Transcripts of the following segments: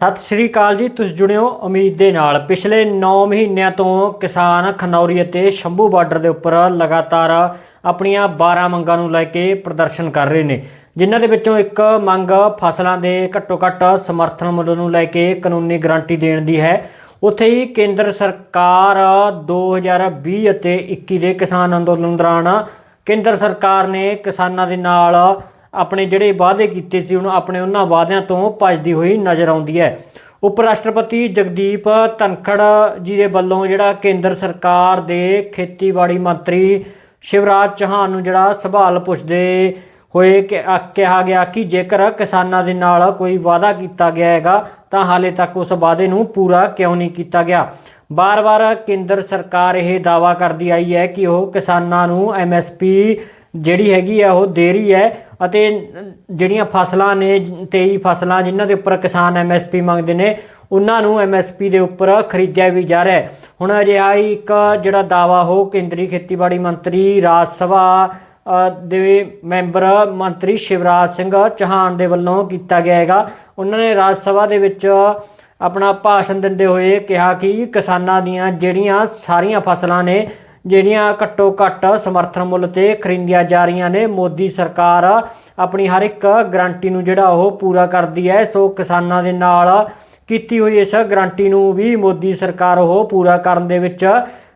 ਸਤਿ ਸ਼੍ਰੀ ਅਕਾਲ ਜੀ, ਤੁਸੀਂ ਜੁੜਿਓ ਉਮੀਦ ਦੇ ਨਾਲ। ਪਿਛਲੇ 9 ਮਹੀਨਿਆਂ ਤੋਂ ਕਿਸਾਨ ਖਨੌਰੀ ਅਤੇ ਸ਼ੰਭੂ ਬਾਰਡਰ ਦੇ ਉੱਪਰ ਲਗਾਤਾਰ ਆਪਣੀਆਂ 12 ਮੰਗਾਂ ਨੂੰ ਲੈ ਕੇ ਪ੍ਰਦਰਸ਼ਨ ਕਰ ਰਹੇ ਨੇ। ਜਿਨ੍ਹਾਂ ਦੇ ਵਿੱਚੋਂ ਇੱਕ ਮੰਗ ਫਸਲਾਂ ਦੇ ਘੱਟੋ ਘੱਟ ਸਮਰਥਨ ਮੁੱਲ ਨੂੰ ਲੈ ਕੇ ਕਾਨੂੰਨੀ ਗਾਰੰਟੀ ਦੇਣ ਦੀ ਹੈ। ਉੱਥੇ ਹੀ ਕੇਂਦਰ ਸਰਕਾਰ 2020 ਅਤੇ 21 ਦੇ ਕਿਸਾਨ ਅੰਦੋਲਨ ਦੌਰਾਨ ਕੇਂਦਰ ਸਰਕਾਰ ਨੇ ਕਿਸਾਨਾਂ ਦੇ ਨਾਲ ਆਪਣੇ ਜਿਹੜੇ ਵਾਅਦੇ ਕੀਤੇ ਸੀ, ਉਹਨੂੰ ਆਪਣੇ ਉਹਨਾਂ ਵਾਅਦਿਆਂ ਤੋਂ ਭੱਜਦੀ ਹੋਈ ਨਜ਼ਰ ਆਉਂਦੀ ਹੈ। ਉਪ ਰਾਸ਼ਟਰਪਤੀ ਜਗਦੀਪ ਧਨਖੜ ਜੀ ਦੇ ਵੱਲੋਂ ਜਿਹੜਾ ਕੇਂਦਰ ਸਰਕਾਰ ਦੇ ਖੇਤੀਬਾੜੀ ਮੰਤਰੀ ਸ਼ਿਵਰਾਜ ਚੌਹਾਨ ਨੂੰ ਜਿਹੜਾ ਸਵਾਲ ਪੁੱਛਦੇ ਹੋਏ ਕਿ ਕਿਹਾ ਗਿਆ ਕਿ ਜੇਕਰ ਕਿਸਾਨਾਂ ਦੇ ਨਾਲ ਕੋਈ ਵਾਅਦਾ ਕੀਤਾ ਗਿਆ ਹੈਗਾ, ਤਾਂ ਹਾਲੇ ਤੱਕ ਉਸ ਵਾਅਦੇ ਨੂੰ ਪੂਰਾ ਕਿਉਂ ਨਹੀਂ ਕੀਤਾ ਗਿਆ? ਬਾਰ-ਬਾਰ ਕੇਂਦਰ ਸਰਕਾਰ ਇਹ ਦਾਵਾ ਕਰਦੀ ਆਈ ਹੈ ਕਿ ਉਹ ਕਿਸਾਨਾਂ ਨੂੰ ਐਮਐਸਪੀ ਜਿਹੜੀ ਹੈਗੀ ਆ, ਉਹ ਦੇ ਰਹੀ ਹੈ। ਅਤੇ ਜਿਹੜੀਆਂ ਫਸਲਾਂ ਨੇ 23 ਫਸਲਾਂ ਜਿਨ੍ਹਾਂ ਦੇ ਉੱਪਰ ਕਿਸਾਨ ਐਮਐਸਪੀ ਮੰਗਦੇ ਨੇ, ਉਹਨਾਂ ਨੂੰ ਐਮਐਸਪੀ ਦੇ ਉੱਪਰ ਖਰੀਦਿਆ ਵੀ ਜਾ ਰਿਹਾ ਹੈ। ਹੁਣ ਅਜਿਹਾ ਹੀ ਇੱਕ ਜਿਹੜਾ ਦਾਵਾ ਉਹ ਕੇਂਦਰੀ ਖੇਤੀਬਾੜੀ ਮੰਤਰੀ, ਰਾਜ ਸਭਾ ਦੇ ਮੈਂਬਰ ਮੰਤਰੀ ਸ਼ਿਵਰਾਜ ਸਿੰਘ ਚੌਹਾਨ ਦੇ ਵੱਲੋਂ ਕੀਤਾ ਗਿਆ ਹੈਗਾ। ਉਹਨਾਂ ਨੇ ਰਾਜ ਸਭਾ ਦੇ ਵਿੱਚ ਆਪਣਾ ਭਾਸ਼ਣ ਦਿੰਦੇ ਹੋਏ ਕਿਹਾ ਕਿ ਕਿਸਾਨਾਂ ਦੀਆਂ ਜਿਹੜੀਆਂ ਸਾਰੀਆਂ ਫਸਲਾਂ ਨੇ ਜਿਹੜੀਆਂ ਘੱਟੋ ਘੱਟ ਸਮਰਥਨ ਮੁੱਲ ਤੇ ਖਰੀਦੀਆਂ ਜਾ ਰਹੀਆਂ ਨੇ, ਮੋਦੀ ਸਰਕਾਰ ਆਪਣੀ ਹਰ ਇੱਕ ਗਰੰਟੀ ਨੂੰ ਜਿਹੜਾ ਉਹ ਪੂਰਾ ਕਰਦੀ ਹੈ। ਸੋ ਕਿਸਾਨਾਂ ਦੇ ਨਾਲ ਕੀਤੀ ਹੋਈ ਇਸ ਗਰੰਟੀ ਨੂੰ ਵੀ ਮੋਦੀ ਸਰਕਾਰ ਉਹ ਪੂਰਾ ਕਰਨ ਦੇ ਵਿੱਚ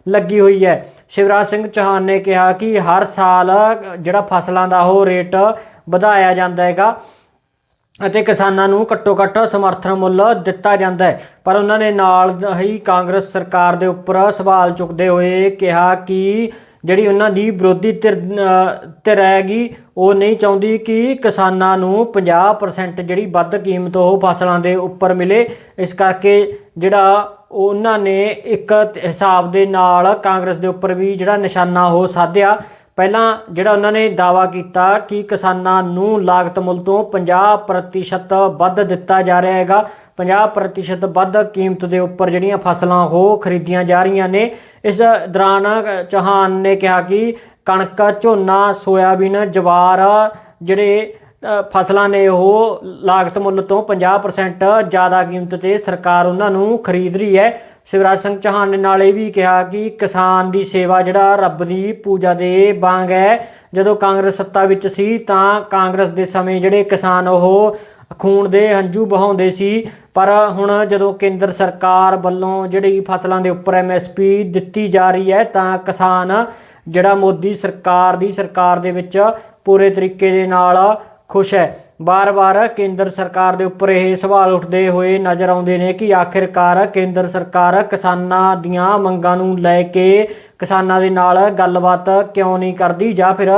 ਲੱਗੀ ਹੋਈ ਹੈ। ਸ਼ਿਵਰਾਜ ਸਿੰਘ ਚੌਹਾਨ ਨੇ ਕਿਹਾ ਕਿ ਹਰ ਸਾਲ ਜਿਹੜਾ ਫਸਲਾਂ ਦਾ ਉਹ ਰੇਟ ਵਧਾਇਆ ਜਾਂਦਾ ਹੈਗਾ। ਅਤੇ ਕਿਸਾਨਾਂ ਨੂੰ ਘੱਟੋ ਘੱਟ ਸਮਰਥਨ ਮੁੱਲ ਦਿੱਤਾ ਜਾਂਦਾ ਹੈ। ਪਰ ਉਹਨਾਂ ਨੇ ਨਾਲ ਹੀ ਕਾਂਗਰਸ ਸਰਕਾਰ ਦੇ ਉੱਪਰ ਸਵਾਲ ਚੁੱਕਦੇ ਹੋਏ ਕਿਹਾ ਕਿ ਜਿਹੜੀ ਉਹਨਾਂ ਦੀ ਵਿਰੋਧੀ ਧਿਰ ਧਿਰ ਹੈਗੀ, ਉਹ ਨਹੀਂ ਚਾਹੁੰਦੀ ਕਿ ਕਿਸਾਨਾਂ ਨੂੰ 50% ਜਿਹੜੀ ਵੱਧ ਕੀਮਤ ਉਹ ਫਸਲਾਂ ਦੇ ਉੱਪਰ ਮਿਲੇ। ਇਸ ਕਰਕੇ ਜਿਹੜਾ ਉਹਨਾਂ ਨੇ ਇੱਕ ਹਿਸਾਬ ਦੇ ਨਾਲ ਕਾਂਗਰਸ ਦੇ ਉੱਪਰ ਵੀ ਜਿਹੜਾ ਨਿਸ਼ਾਨਾ ਉਹ ਸਾਧਿਆ। ਪਹਿਲਾਂ ਜਿਹੜਾ ਉਹਨਾਂ ਨੇ ਦਾਵਾ ਕੀਤਾ ਕਿ ਕਿਸਾਨਾਂ ਨੂੰ ਲਾਗਤ ਮੁੱਲ ਤੋਂ 50% ਵੱਧ ਦਿੱਤਾ ਜਾ ਰਿਹਾ ਹੈਗਾ। 50% ਵੱਧ ਕੀਮਤ ਦੇ ਉੱਪਰ ਜਿਹੜੀਆਂ ਫਸਲਾਂ ਉਹ ਖਰੀਦੀਆਂ ਜਾ ਰਹੀਆਂ ਨੇ। ਇਸ ਦੌਰਾਨ ਚੌਹਾਨ ਨੇ ਕਿਹਾ ਕਿ ਕਣਕ, ਝੋਨਾ, ਸੋਇਆਬੀਨ, ਜਵਾਰ ਜਿਹੜੇ ਫਸਲਾਂ ਨੇ ਉਹ ਲਾਗਤ ਮੁੱਲ ਤੋਂ 50% ਜ਼ਿਆਦਾ ਕੀਮਤ ਤੇ ਸਰਕਾਰ ਉਹਨਾਂ ਨੂੰ ਖਰੀਦ ਰਹੀ ਹੈ। ਸ਼ਿਵਰਾਜ ਸਿੰਘ ਚੌਹਾਨ ਨੇ ਨਾਲ ਇਹ ਵੀ ਕਿਹਾ ਕਿ ਕਿਸਾਨ ਦੀ ਸੇਵਾ ਜਿਹੜਾ ਰੱਬ ਦੀ ਪੂਜਾ ਦੇ ਵਾਂਗ ਹੈ। ਜਦੋਂ ਕਾਂਗਰਸ ਸੱਤਾ ਵਿੱਚ ਸੀ ਤਾਂ ਕਾਂਗਰਸ ਦੇ ਸਮੇਂ ਜਿਹੜੇ ਕਿਸਾਨ ਉਹ ਖੂਨ ਦੇ ਹੰਝੂ ਬਹਾਉਂਦੇ ਸੀ। ਪਰ ਹੁਣ ਜਦੋਂ ਕੇਂਦਰ ਸਰਕਾਰ ਵੱਲੋਂ ਜਿਹੜੀ ਫਸਲਾਂ ਦੇ ਉੱਪਰ ਐਮਐਸਪੀ ਦਿੱਤੀ ਜਾ ਰਹੀ ਹੈ ਤਾਂ ਕਿਸਾਨ ਜਿਹੜਾ ਮੋਦੀ ਸਰਕਾਰ ਦੀ ਸਰਕਾਰ ਦੇ ਵਿੱਚ ਪੂਰੇ ਤਰੀਕੇ ਦੇ ਨਾਲ ਖੁਸ਼ ਹੈ। ਬਾਰ-ਬਾਰ ਕੇਂਦਰ ਸਰਕਾਰ ਦੇ ਉੱਪਰ ਇਹ ਸਵਾਲ ਉੱਠਦੇ ਹੋਏ ਨਜ਼ਰ ਆਉਂਦੇ ਨੇ ਕਿ ਆਖਿਰਕਾਰ ਕੇਂਦਰ ਸਰਕਾਰ ਕਿਸਾਨਾਂ ਦੀਆਂ ਮੰਗਾਂ ਨੂੰ ਲੈ ਕੇ ਕਿਸਾਨਾਂ ਦੇ ਨਾਲ ਗੱਲਬਾਤ ਕਿਉਂ ਨਹੀਂ ਕਰਦੀ ਜਾਂ ਫਿਰ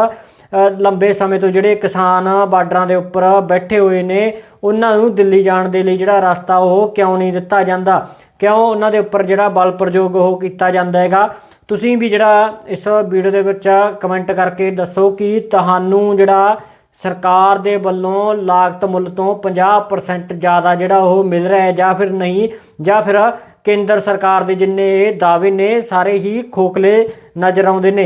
ਲੰਬੇ ਸਮੇਂ ਤੋਂ ਜਿਹੜੇ ਕਿਸਾਨ ਬਾਰਡਰਾਂ ਦੇ ਉੱਪਰ ਬੈਠੇ ਹੋਏ ਨੇ, ਉਹਨਾਂ ਨੂੰ ਦਿੱਲੀ ਜਾਣ ਦੇ ਲਈ ਜਿਹੜਾ ਰਸਤਾ ਉਹ ਕਿਉਂ ਨਹੀਂ ਦਿੱਤਾ ਜਾਂਦਾ? ਕਿਉਂ ਉਹਨਾਂ ਦੇ ਉੱਪਰ ਜਿਹੜਾ ਬਲ ਪ੍ਰਯੋਗ ਉਹ ਕੀਤਾ ਜਾਂਦਾ ਹੈਗਾ? ਤੁਸੀਂ ਵੀ ਜਿਹੜਾ ਇਸ ਵੀਡੀਓ ਦੇ ਵਿੱਚ ਕਮੈਂਟ ਕਰਕੇ ਦੱਸੋ ਕਿ ਤੁਹਾਨੂੰ ਜਿਹੜਾ ਸਰਕਾਰ ਦੇ ਵੱਲੋਂ ਲਾਗਤ ਮੁੱਲ ਤੋਂ 50% ਜ਼ਿਆਦਾ ਜਿਹੜਾ ਉਹ ਮਿਲ ਰਿਹਾ ਹੈ ਜਾਂ ਫਿਰ ਨਹੀਂ, ਜਾਂ ਫਿਰ ਕੇਂਦਰ ਸਰਕਾਰ ਦੇ ਜਿੰਨੇ ਇਹ ਦਾਅਵੇ ਨੇ, ਸਾਰੇ ਹੀ ਖੋਖਲੇ ਨਜ਼ਰ ਆਉਂਦੇ ਨੇ।